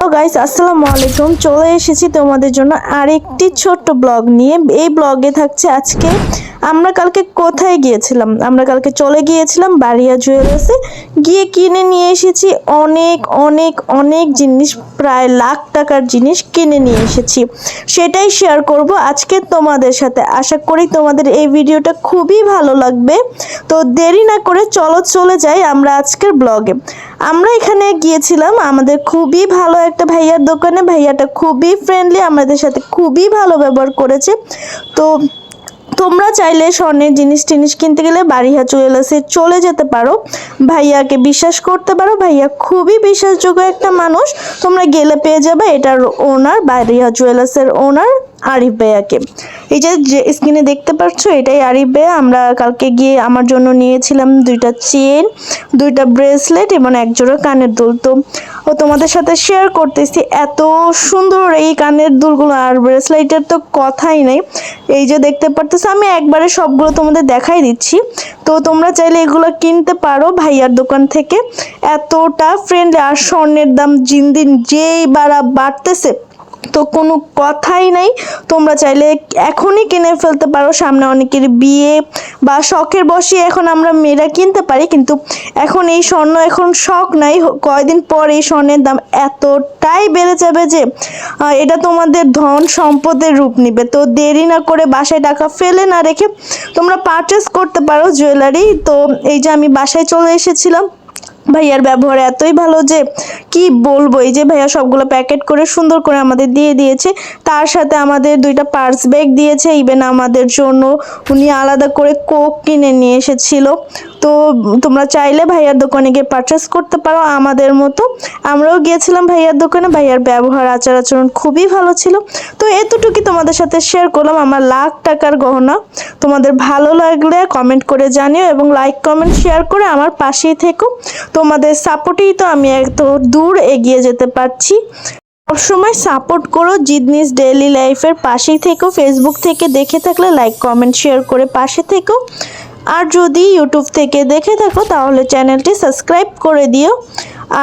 Guys আসসালামু আলাইকুম। চলে এসেছি তোমাদের জন্য আরেকটি ছোট্ট ব্লগ নিয়ে। এই ব্লগে থাকছে আজকে আমরা কালকে কোথায় গিয়েছিলাম? আমরা কালকে চলে গিয়েছিলাম বাড়িয়া জুয়েলার্সে গিয়ে কিনে নিয়ে এসেছি অনেক অনেক অনেক জিনিস, প্রায় লাখ টাকার জিনিস কিনে নিয়ে এসেছি। সেটাই শেয়ার করব আজকে তোমাদের সাথে। আশা করি তোমাদের এই ভিডিওটা খুবই ভালো লাগবে। তো দেরি না করে চলো চলে যাই আমরা আজকের ব্লগে। আমরা এখানে গিয়েছিলাম, আমাদের খুবই ভালো একটা ভাইয়ার দোকানে। ভাইয়াটা খুবই ফ্রেন্ডলি আমাদের সাথে খুবই ভালো ব্যবহার করেছে। তো তোমরা চাইলে স্বর্ণের জিনিস টিনিস কিনতে গেলে বাড়িয়া জুয়েলার্সে চলে যেতে পারো। ভাইয়াকে বিশ্বাস করতে পারো, ভাইয়া খুবই বিশ্বাসযোগ্য একটা মানুষ। তোমরা গেলে পেয়ে যাবে, এটার ওনার বাড়িয়া জুয়েলার্সের ওনার আরিফ ভাইয়াকে এই যে স্ক্রিনে দেখতে পাচ্ছ, এটাই আরিফ ভাইয়া আমরা কালকে গিয়ে আমার জন্য নিয়েছিলাম দুইটা চেন, দুইটা ব্রেসলেট এবং এক জোড়া কানের দুল। তো, ও তোমাদের সাথে শেয়ার করতেছি, এত সুন্দর এই কানের দুলগুলো। আর ব্রেসলেটের তো কথাই নেই। এই যে দেখতে পারতেছো, আমি একবারে সবগুলো তোমাদের দেখাই দিচ্ছি। তো, তোমরা চাইলে এগুলো কিনতে পারো ভাইয়ার দোকান থেকে। এতটা ফ্রেন্ডলি আর স্বর্ণের দাম দিন যেই বাড়া বাড়তেছে তো কোনো কথাই নাই। তোমরা চাইলে এখনই কিনে ফেলতে পারো। সামনে অনেকের বিয়ে বা শখের বসে এখন আমরা মেয়েরা কিনতে পারি, কিন্তু এখন এই স্বর্ণ এখন শখ নাই। কয়দিন পর এই স্বর্ণের দাম এতটাই বেড়ে যাবে যে এটা তোমাদের ধন সম্পদের রূপ নিবে। তো দেরি না করে বাসায় টাকা ফেলে না রেখে তোমরা পারচেস করতে পারো জুয়েলারি তো এই যে আমি বাসায় চলে এসেছিলাম। ভাইয়ার ব্যবহার এতই ভালো যে কি বলব? এই যে ভাইয়া সবগুলো প্যাকেট করে সুন্দর করে আমাদের দিয়ে দিয়েছে, তার সাথে আমাদের দুইটা পার্স ব্যাগ দিয়েছে ইভেন আমাদের জন্য উনি আলাদা করে কোক কিনে নিয়ে এসেছিল। তো তোমরা চাইলে ভাইয়ার দোকানে গিয়ে পারচেস করতে পারো আমাদের মতো। আমরাও গিয়েছিলাম ভাইয়ার দোকানে, ভাইয়ার ব্যবহার, আচার আচরণ খুবই ভালো ছিল। তো এতটুকুই তোমাদের সাথে শেয়ার করলাম, আমার লাখ টাকার গহনা। তোমাদের ভালো লাগলে কমেন্ট করে জানিও এবং লাইক কমেন্ট শেয়ার করে আমার পাশেই থেকো। তোমাদের সাপোর্টেই তো আমি এত দূর এগিয়ে যেতে পারছি। সবসময় সাপোর্ট করো জিদনিস ডেইলি লাইফের পাশেই থেকো, ফেসবুক থেকে দেখে থাকলে লাইক, কমেন্ট, শেয়ার করে পাশে থেকো। আর যদি ইউটিউব থেকে দেখে থাকো, তাহলে চ্যানেলটি সাবস্ক্রাইব করে দিও।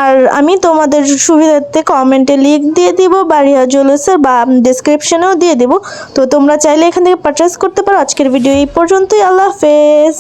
আর আমি তোমাদের সুবিধার্থে কমেন্টে লিঙ্ক দিয়ে দিব, বাড়িয়া জুয়েলার্সের বা ডিসক্রিপশনেও দিয়ে দিব। তো তোমরা চাইলে এখান থেকে পারচেস করতে পারো। আজকের ভিডিও এই পর্যন্তই। আল্লাহ হাফেজ।